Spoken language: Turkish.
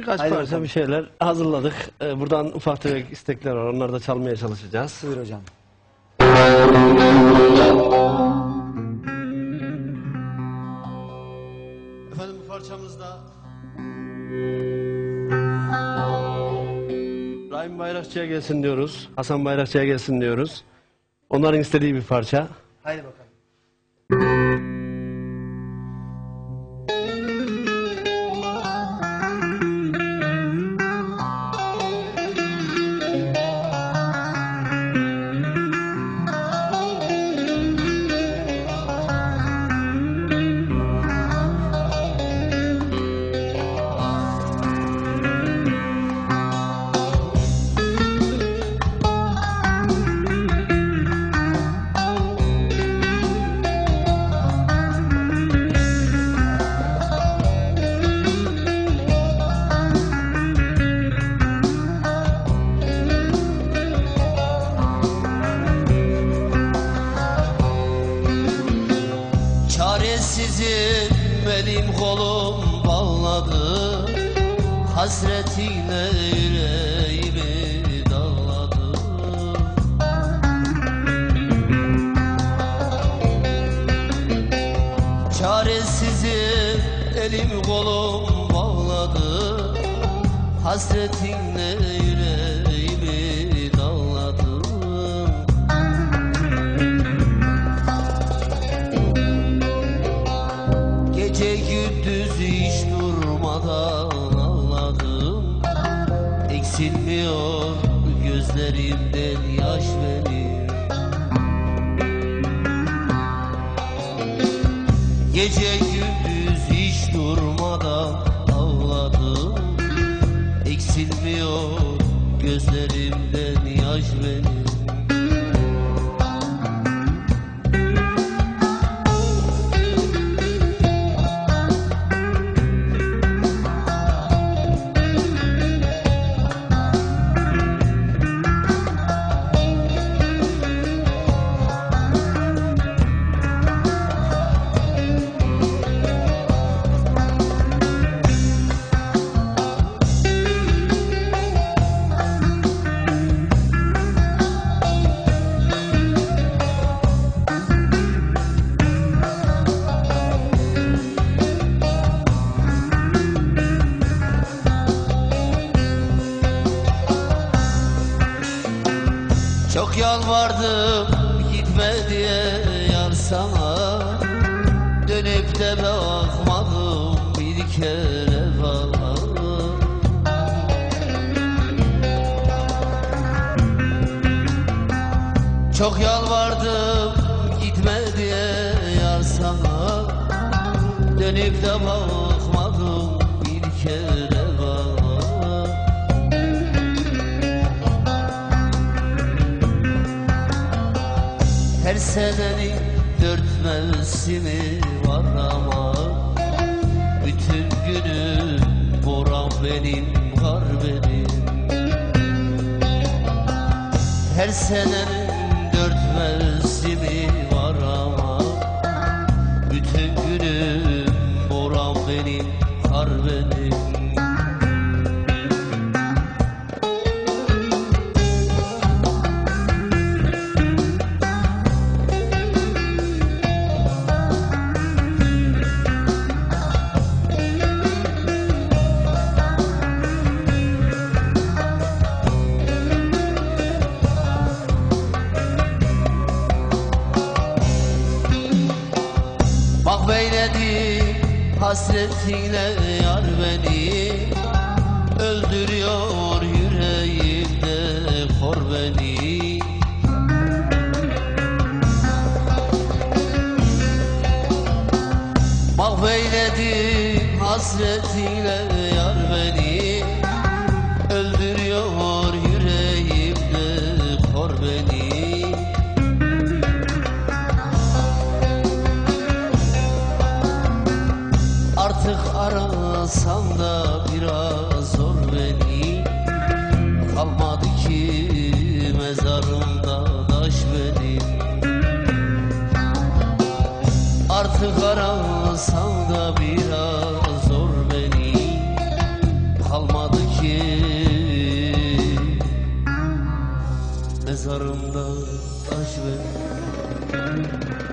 Birkaç Haydi parça bir şeyler hazırladık. Ee, buradan ufak tefek istekler var. Onları da çalmaya çalışacağız. Buyur hocam. Efendim bu parçamızda Rahim Bayrakçı'ya gelsin diyoruz. Hasan Bayrakçı'ya gelsin diyoruz. Onların istediği bir parça. Haydi bakalım. Çaresizim elim kolum bağladı Hasretiyle yüreğimi dağladı Çaresizim elim kolum bağladı Hasretinle yüreğimi Eksilmiyor gözlerimden yaş benim. Gece gündüz hiç durmadan ağladım. Eksilmiyor gözlerimden yaş benim Çok yalvardım gitme diye yar sana. Dönüp de bakmadım bir kere bana. Çok yalvardım gitme diye yar sana. Dönüp de bakmadım senenin dört mevsimi var ama Bütün günü boran benim, kar benim. Her senenin dört mevsimi var ama Bütün günü hasretiyle yar beni Öldürüyor yüreğimde kor beni. Bak beyledi hasretiyle Artık arasan da biraz zor beni. Kalmadı ki mezarımda taş benim. Artık arasan da biraz zor beni. Kalmadı ki mezarımda taş benim.